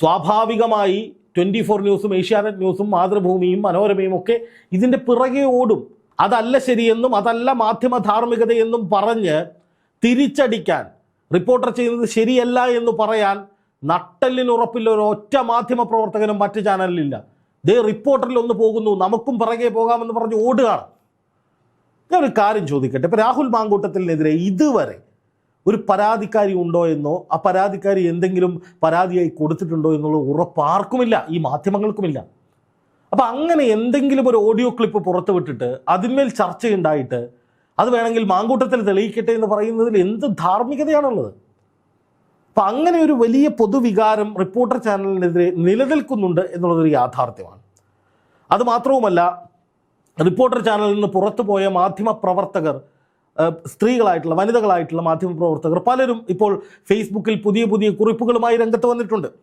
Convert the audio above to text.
സ്വാഭാവികമായി twenty four ന്യൂസും ഏഷ്യാനെറ്റ് ന്യൂസും മാതൃഭൂമിയും മനോരമയും ഒക്കെ ഇതിന്റെ പിറകെ ഓടും. അതല്ല ശരിയെന്നും അതല്ല മാധ്യമ ധാർമ്മികതയെന്നും പറഞ്ഞ് തിരിച്ചടിക്കാൻ റിപ്പോർട്ടർ ചെയ്യുന്നത് ശരിയല്ല എന്ന് പറയാൻ നട്ടലിനുറപ്പില്ല ഒരു ഒറ്റ മാധ്യമ പ്രവർത്തകനും മറ്റ് ചാനലിലില്ല. ദേ റിപ്പോർട്ടറിൽ ഒന്ന് പോകുന്നു നമുക്കും പിറകെ പോകാമെന്ന് പറഞ്ഞ് ഓടുകയാണ്. ഞാനൊരു കാര്യം ചോദിക്കട്ടെ. ഇപ്പം രാഹുൽ മാങ്കൂട്ടത്തിനെതിരെ ഇതുവരെ ഒരു പരാതിക്കാരി ഉണ്ടോ എന്നോ ആ പരാതിക്കാരി എന്തെങ്കിലും പരാതിയായി കൊടുത്തിട്ടുണ്ടോ എന്നുള്ള ഉറപ്പാർക്കുമില്ല ഈ മാധ്യമങ്ങൾക്കുമില്ല. അപ്പം അങ്ങനെ എന്തെങ്കിലും ഒരു ഓഡിയോ ക്ലിപ്പ് പുറത്തുവിട്ടിട്ട് അതിന്മേൽ ചർച്ചയുണ്ടായിട്ട് അത് വേണമെങ്കിൽ മാങ്കൂട്ടത്തിൽ തെളിയിക്കട്ടെ എന്ന് പറയുന്നതിൽ എന്ത് ധാർമ്മികതയാണുള്ളത്? അപ്പം അങ്ങനെ ഒരു വലിയ പൊതുവികാരം റിപ്പോർട്ടർ ചാനലിനെതിരെ നിലനിൽക്കുന്നുണ്ട് എന്നുള്ളതൊരു യാഥാർത്ഥ്യമാണ്. അതുമാത്രവുമല്ല റിപ്പോർട്ടർ ചാനലിൽ നിന്ന് പുറത്തുപോയ മാധ്യമ പ്രവർത്തകർ സ്ത്രീകളായിട്ടുള്ള വനിതകളായിട്ടുള്ള മാധ്യമപ്രവർത്തകർ പലരും ഇപ്പോൾ ഫേസ്ബുക്കിൽ പുതിയ പുതിയ കുറിപ്പുകളുമായി രംഗത്ത് വന്നിട്ടുണ്ട്.